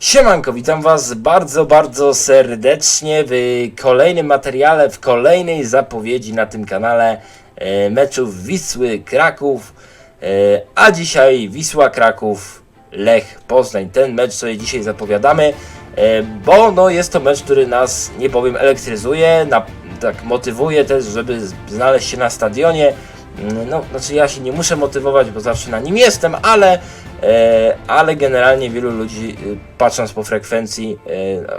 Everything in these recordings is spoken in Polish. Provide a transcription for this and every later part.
Siemanko, witam Was bardzo, bardzo serdecznie w kolejnym materiale, w kolejnej zapowiedzi na tym kanale e, meczów Wisły Kraków, e, a dzisiaj Wisła Kraków, Lech Poznań. Ten mecz sobie dzisiaj zapowiadamy, e, bo no, jest to mecz, który nas, nie powiem, elektryzuje, na, tak motywuje też, żeby znaleźć się na stadionie. No, znaczy ja się nie muszę motywować, bo zawsze na nim jestem, ale, e, ale generalnie wielu ludzi, e, patrząc po frekwencji,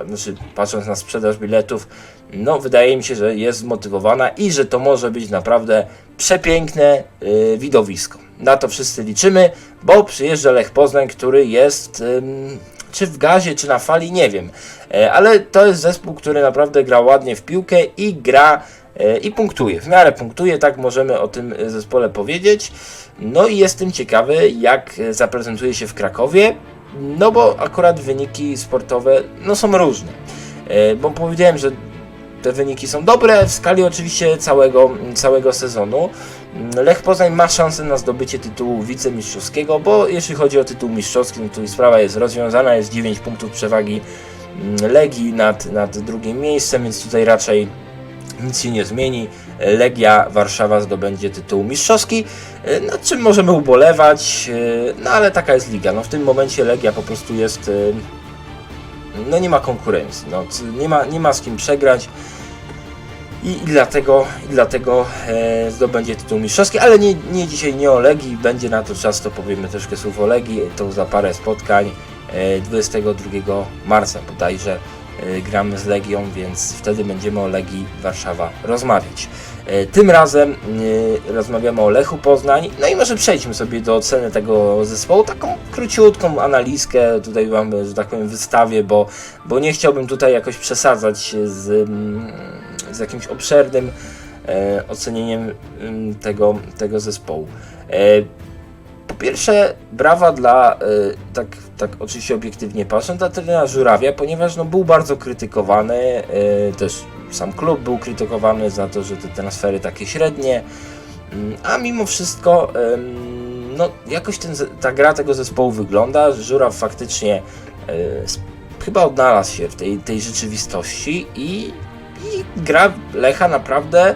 e, znaczy patrząc na sprzedaż biletów, no wydaje mi się, że jest zmotywowana i że to może być naprawdę przepiękne e, widowisko. Na to wszyscy liczymy, bo przyjeżdża Lech Poznań, który jest em, czy w gazie, czy na fali, nie wiem. E, Ale to jest zespół, który naprawdę gra ładnie w piłkę i gra e, i punktuje. W miarę punktuje, tak możemy o tym e, zespole powiedzieć. No i jestem ciekawy, jak e, zaprezentuje się w Krakowie, no bo akurat wyniki sportowe no, są różne. E, Bo powiedziałem, że te wyniki są dobre w skali oczywiście całego, całego sezonu. Lech Poznań ma szansę na zdobycie tytułu wicemistrzowskiego, bo jeśli chodzi o tytuł mistrzowski, no to sprawa jest rozwiązana, jest 9 punktów przewagi mm, Legii nad, nad drugim miejscem, więc tutaj raczej nic się nie zmieni. Legia Warszawa zdobędzie tytuł mistrzowski, e, nad czym możemy ubolewać, e, no ale taka jest liga. No w tym momencie Legia po prostu jest, e, no nie ma konkurencji, no, nie, ma, nie ma z kim przegrać. I, i dlatego, i dlatego e, zdobędzie tytuł mistrzowski, ale nie, nie dzisiaj, nie o Legii, będzie na to czas, to powiemy troszkę słów o Legii, to za parę spotkań, e, 22 marca bodajże gramy z Legią, więc wtedy będziemy o Legii Warszawa rozmawiać. E, Tym razem e, rozmawiamy o Lechu Poznań, no i może przejdźmy sobie do oceny tego zespołu, taką króciutką analizkę, tutaj mamy, że tak powiem, wystawię, bo, bo nie chciałbym tutaj jakoś przesadzać z, mm, z jakimś obszernym e, ocenieniem mm, tego, tego zespołu. Pierwsze, brawa dla, e, tak, tak oczywiście obiektywnie patrząc, dla trenera Żurawia, ponieważ no, był bardzo krytykowany, e, też sam klub był krytykowany za to, że te transfery takie średnie, Mm, a mimo wszystko no, jakoś ten, ta gra tego zespołu wygląda, Żuraw faktycznie sp- chyba odnalazł się w tej, tej rzeczywistości i, i gra Lecha naprawdę y,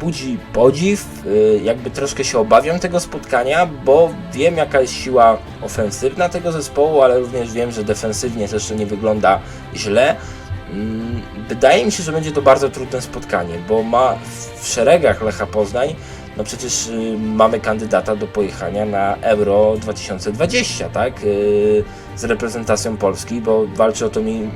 budzi podziw. y, jakby troszkę się obawiam tego spotkania, bo wiem jaka jest siła ofensywna tego zespołu, ale również wiem, że defensywnie też nie wygląda źle. Mm, Wydaje mi się, że będzie to bardzo trudne spotkanie, bo ma w szeregach Lecha Poznań, no przecież y, mamy kandydata do pojechania na Euro 2020, tak? Y, z reprezentacją Polski, bo walczy o to mi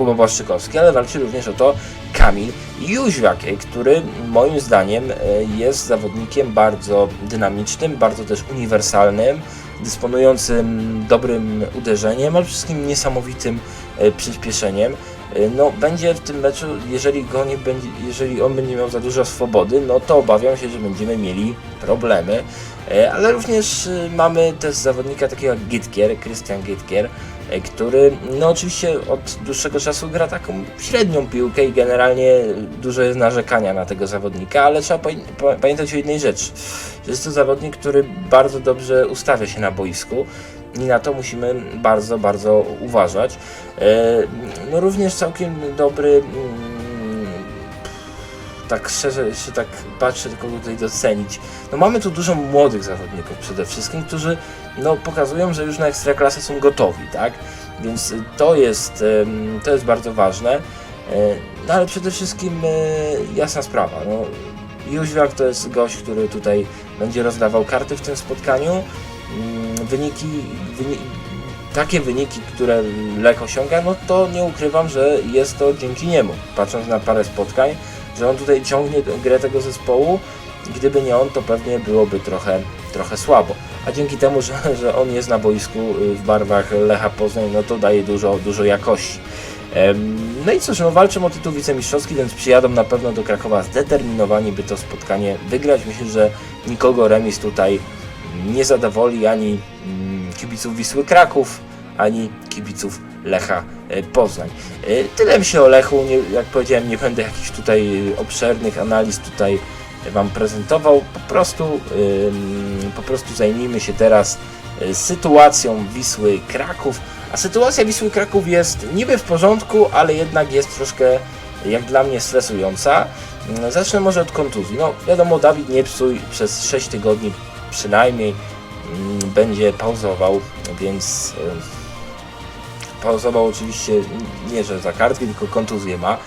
Kuba Błaszczykowski, ale walczy również o to Kamil Jóźwiak, który moim zdaniem y, jest zawodnikiem bardzo dynamicznym, bardzo też uniwersalnym, dysponującym dobrym uderzeniem, ale wszystkim niesamowitym y, przyspieszeniem. Y, No, będzie w tym meczu, jeżeli, go nie będzie, jeżeli on będzie miał za dużo swobody, no to obawiam się, że będziemy mieli problemy. E, Ale również mamy też zawodnika takiego jak Gitkier, Christian Gitkier, e, który no oczywiście od dłuższego czasu gra taką średnią piłkę i generalnie dużo jest narzekania na tego zawodnika, ale trzeba pamię- pa- pamiętać o jednej rzeczy, że jest to zawodnik, który bardzo dobrze ustawia się na boisku i na to musimy bardzo, bardzo uważać. E, No również całkiem dobry mm, tak szczerze jeszcze tak patrzę, kogo tutaj docenić. No mamy tu dużo młodych zawodników przede wszystkim, którzy no, pokazują, że już na ekstraklasę są gotowi, tak? Więc to jest, to jest bardzo ważne. E, No ale przede wszystkim e, jasna sprawa. No, Jóźwiak to jest gość, który tutaj będzie rozdawał karty w tym spotkaniu. Mm, Wyniki, wyni takie wyniki, które Lech osiąga, no to nie ukrywam, że jest to dzięki niemu. Patrząc na parę spotkań, że on tutaj ciągnie grę tego zespołu. Gdyby nie on, to pewnie byłoby trochę, trochę słabo. A dzięki temu, że, że on jest na boisku y, w barwach Lecha Poznań, no to daje dużo, dużo jakości. No i cóż, no walczą o tytuł wicemistrzowski, więc przyjadą na pewno do Krakowa zdeterminowani, by to spotkanie wygrać. Myślę, że nikogo remis tutaj nie zadowoli ani mm, kibiców Wisły Kraków, ani kibiców Lecha Poznań. E, Tyle myślę o Lechu, nie, jak powiedziałem, nie będę jakichś tutaj e, obszernych analiz tutaj Wam prezentował. Po prostu, po prostu zajmijmy się teraz e, sytuacją Wisły Kraków, A sytuacja Wisły Kraków jest niby w porządku, ale jednak jest troszkę jak dla mnie stresująca. Mm, Zacznę może od kontuzji. No wiadomo, Dawid Niepsuj przez 6 tygodni przynajmniej mm, będzie pauzował, więc e, pauzował oczywiście nie, że za kartki, tylko kontuzję ma.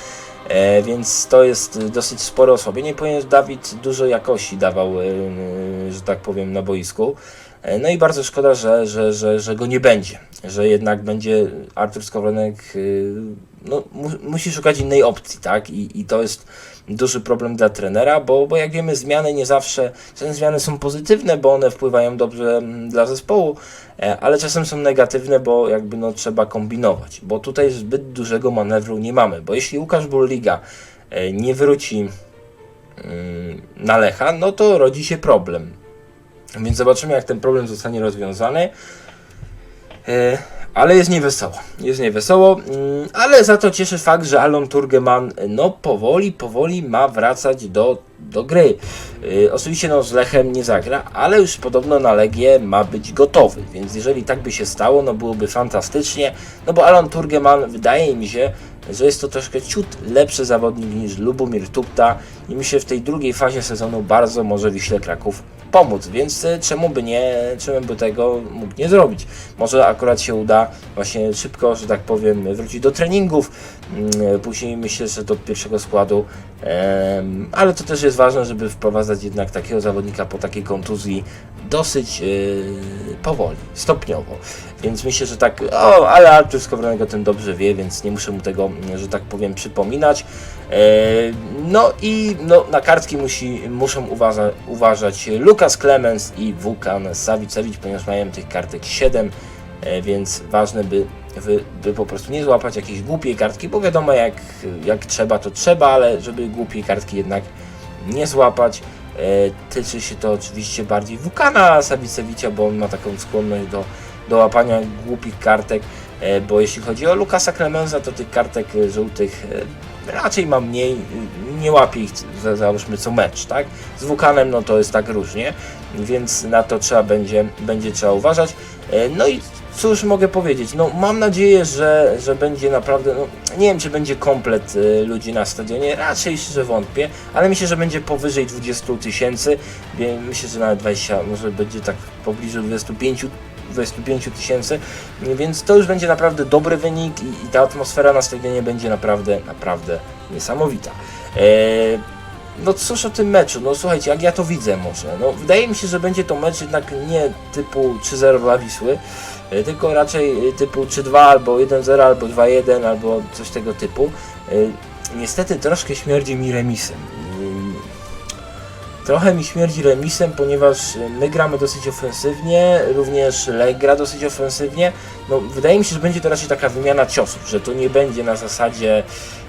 E, więc to jest dosyć spore osłabienie, ponieważ Dawid dużo jakości dawał, e, że tak powiem, na boisku. E, No i bardzo szkoda, że, że, że, że go nie będzie, że jednak będzie Artur Skowronek, y, no, mu, musi szukać innej opcji, tak? I, I to jest duży problem dla trenera, bo, bo jak wiemy, zmiany nie zawsze, czasem zmiany są pozytywne, bo one wpływają dobrze mm, dla zespołu, e, ale czasem są negatywne, bo jakby no trzeba kombinować, bo tutaj zbyt dużego manewru nie mamy, bo jeśli Łukasz Burliga e, nie wróci mm, na Lecha, no to rodzi się problem. Więc zobaczymy, jak ten problem zostanie rozwiązany. Ale jest niewesoło. Jest niewesoło, mm, ale za to cieszy fakt, że Alon Turgeman no powoli, powoli ma wracać do, do gry. E, Oczywiście no z Lechem nie zagra, ale już podobno na Legię ma być gotowy, więc jeżeli tak by się stało, no byłoby fantastycznie, no bo Alon Turgeman wydaje mi się, że jest to troszkę ciut lepszy zawodnik niż Lubomir Tupta i mi się w tej drugiej fazie sezonu bardzo może Wiśle Kraków pomóc, więc e, czemu by nie, czemu by tego mógł nie zrobić? Może akurat się uda właśnie szybko, że tak powiem, wrócić do treningów, mm, później myślę, że do pierwszego składu, ale to też jest ważne, żeby wprowadzać jednak takiego zawodnika po takiej kontuzji dosyć e, powoli, stopniowo. Więc myślę, że tak, o, ale Artur Skowronek o tym dobrze wie, więc nie muszę mu tego, że tak powiem, przypominać. E, No i no, na kartki musi, muszą uważa, uważać Lukas Clemens i Wukan Savicevic, ponieważ mają tych kartek 7, e, więc ważne by, by, po prostu nie złapać jakiejś głupiej kartki, bo wiadomo jak, jak trzeba to trzeba, ale żeby głupiej kartki jednak nie złapać. E, Tyczy się to oczywiście bardziej Wukana Savicevicia, bo on ma taką skłonność do, do łapania głupich kartek, bo jeśli chodzi o Lukasa Clemensa, to tych kartek e, żółtych e, raczej ma mniej, e, nie łapie ich za- załóżmy co mecz, tak? Z Wukanem no to jest tak różnie, więc na to trzeba będzie, będzie trzeba uważać. E, No i cóż mogę powiedzieć, no mam nadzieję, że, że będzie naprawdę, no nie wiem czy będzie komplet e, ludzi na stadionie, raczej szczerze wątpię, ale myślę, że będzie powyżej 20 tysięcy, myślę, że nawet 20, może będzie tak pobliżu 25 25 tysięcy, więc to już będzie naprawdę dobry wynik i, i ta atmosfera na stadionie będzie naprawdę, naprawdę niesamowita. E, no cóż o tym meczu, no słuchajcie, jak ja to widzę może, no wydaje mi się, że będzie to mecz jednak nie typu 3-0 dla Wisły, e, tylko raczej e, typu 3-2 albo 1-0 albo 2-1 albo coś tego typu. E, Niestety troszkę śmierdzi mi remisem. Trochę mi śmierdzi remisem, ponieważ e, my gramy dosyć ofensywnie, również Lech gra dosyć ofensywnie. No, wydaje mi się, że będzie to raczej taka wymiana ciosów, że to nie będzie na zasadzie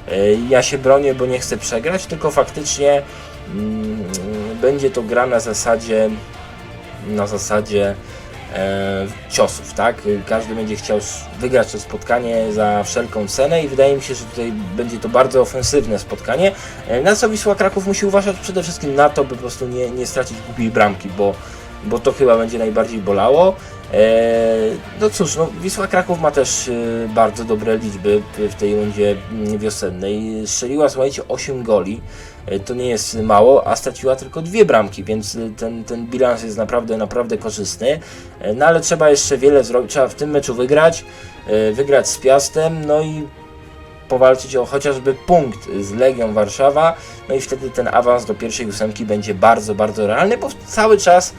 e, ja się bronię, bo nie chcę przegrać, tylko faktycznie mm, będzie to gra na zasadzie na zasadzie ciosów, tak? Każdy będzie chciał wygrać to spotkanie za wszelką cenę i wydaje mi się, że tutaj będzie to bardzo ofensywne spotkanie. E, Na co Wisła Kraków musi uważać przede wszystkim na to, by po prostu nie, nie stracić głupiej bramki, bo, bo to chyba będzie najbardziej bolało. E, No cóż, no Wisła Kraków ma też e, bardzo dobre liczby w- tej rundzie mm, wiosennej. Strzeliła, słuchajcie, 8 goli. E, To nie jest mało, a straciła tylko dwie bramki, więc ten, ten bilans jest naprawdę, naprawdę korzystny. No ale trzeba jeszcze wiele zrobić. Trzeba w tym meczu wygrać, wygrać z Piastem, no i powalczyć o chociażby punkt z Legią Warszawa, no i wtedy ten awans do pierwszej ósemki będzie bardzo, bardzo realny, bo cały czas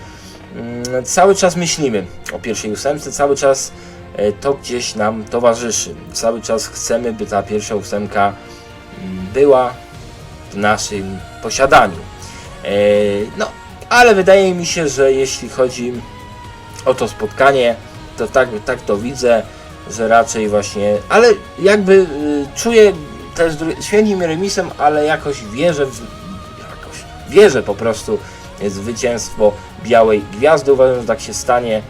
cały czas myślimy o pierwszej ósemce, cały czas e, to gdzieś nam towarzyszy. Cały czas chcemy, by ta pierwsza ósemka mm, była w naszym posiadaniu. E, No, ale wydaje mi się, że jeśli chodzi o to spotkanie, to tak, tak to widzę, że raczej właśnie, ale jakby y, czuję też mi remisem, ale jakoś wierzę w, jakoś wierzę po prostu zwycięstwo Białej Gwiazdy. Uważam, że tak się stanie.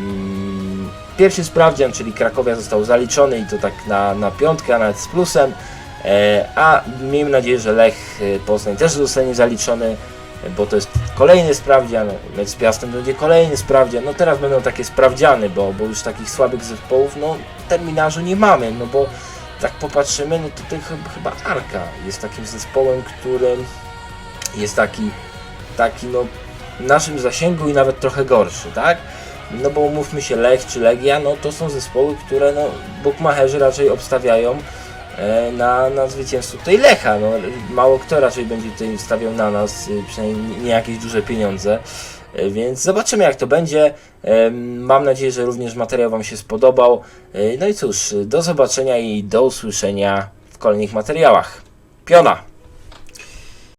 Mm, Pierwszy sprawdzian, czyli Krakowia został zaliczony i to tak na, na piątkę, a nawet z plusem. E, a miejmy nadzieję, że Lech e, Poznań też zostanie zaliczony, bo to jest kolejny sprawdzian, mecz z Piastem będzie kolejny sprawdzian, no teraz będą takie sprawdziany, bo, bo już takich słabych zespołów, no terminarzu nie mamy, no bo tak popatrzymy, no to tutaj chyba, Arka jest takim zespołem, którym jest taki, taki no w naszym zasięgu i nawet trochę gorszy, tak? No bo umówmy się, Lech czy Legia, no to są zespoły, które no bukmacherzy raczej obstawiają e, na, na zwycięstwo tutaj Lecha. No, mało kto raczej będzie tutaj stawiał na nas, y, przynajmniej nie jakieś duże pieniądze. E, Więc zobaczymy jak to będzie. Em, Mam nadzieję, że również materiał Wam się spodobał. E, No i cóż, do zobaczenia i do usłyszenia w kolejnych materiałach. Piona!